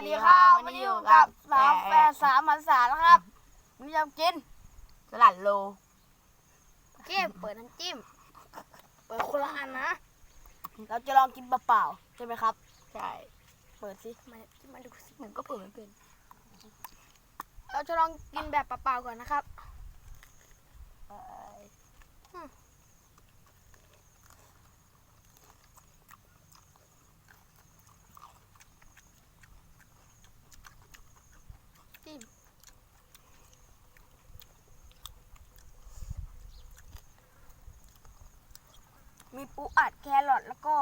วัสดีครับวันนี้อยู่กับสามแปดสามพันสามนะครับวันนี้จะกินสลัดโลเก็บเปิดน้ำจิ้ม เปิดคนละอันนะ เราจะลองกินเปล่าๆใช่ไหมครับ ใช่ เปิดสิมามาดูสิผมก็เปิดไม่เป็น เราจะลองกินแบบเปล่าๆก่อนนะครับ มีปูอัดแครอทแล้วก็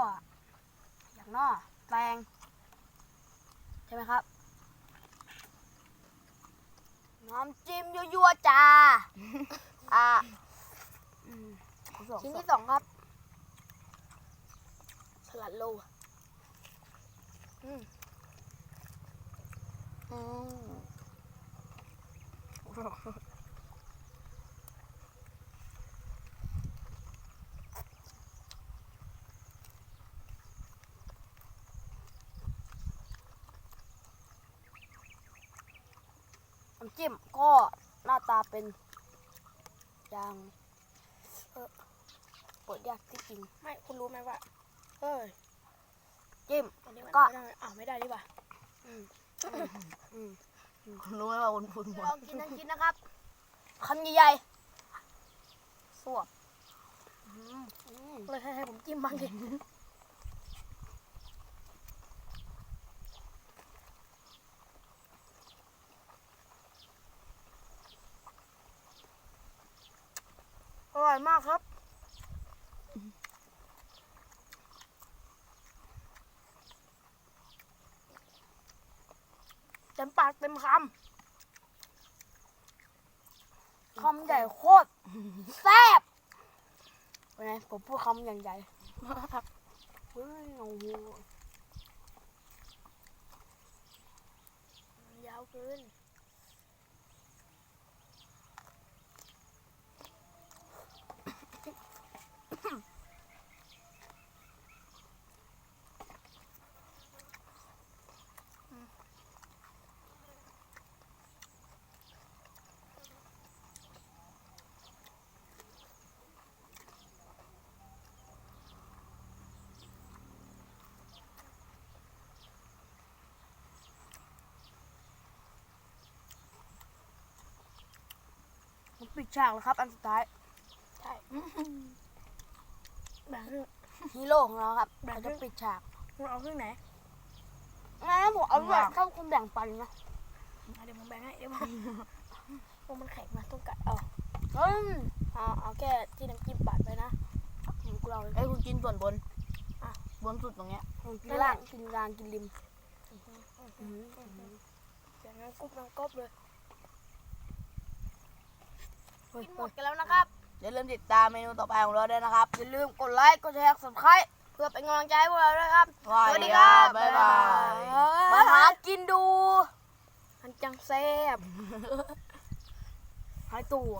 อย่างนอแตงใช่ไหมครับ น้ำจิ้มยั่วๆจ้า อะอืมสองชิ้นสองที่สองครับ สลัดโลอืมอืม จิ้มก็หน้าตาเป็นอย่างเออเปิดยากที่จริงไม่คุณรู้ไหมว่า เออจิ้มอันนี้มันก็ ไม่ได้อ่าไม่ได้ดีกว่าอืมอืมคุณรู้ไหมว่าคุณพูดหมลอดงกินทั้งชิ้นนะครับคำใหญ่ๆสวบอืมอืมเลยให้ให้ผมจิ้มบ้างดิ ร่อยมากครับ เต็มปากเต็มคคำใหญ่โคตรแซ่บเป็นไงผมพูดคำอย่างใหญ่ำเฮ้ยโอ้โหยาวเกิน ปิดฉากแล้วครับ อันสุดท้ายใช่แบ่งครึ่งฮีโร่ของเราครับแบบเราจะปิดฉากคุณเอาครึ่งไหนงั้นผมเอาแบบเข้าคุณแบ่งปันนะอะเดี๋ยวผมแบ่งให้เดี๋ยวผมโอ้มันแข็งมาต้องกัดเอาเฮ้ยเอาเอาแค่ที่น้ำจิ้มปาดไปนะผมกูเราเลยไอ้ยคุณกินส่วนบนอะบนสุดตรงเนี้ยผมกินล่างกินกลางกินริมอื้อหือเสียงนั้นกรุบนังกรอบเลยเฮ้ย กินหมเฮ้ดยกันแล้วนะครับอย่าลืมติดตามเมนูต่อไปของเราด้วยนะครับ อย่าลืมกดไลค์กดแชร์สับสไครต์เพื่อเป็นกำลังใจให้พวกเราด้วยครับ สวัสดีครับบ๊ายบายมาหากินดูมันจังแซ่บหายตัว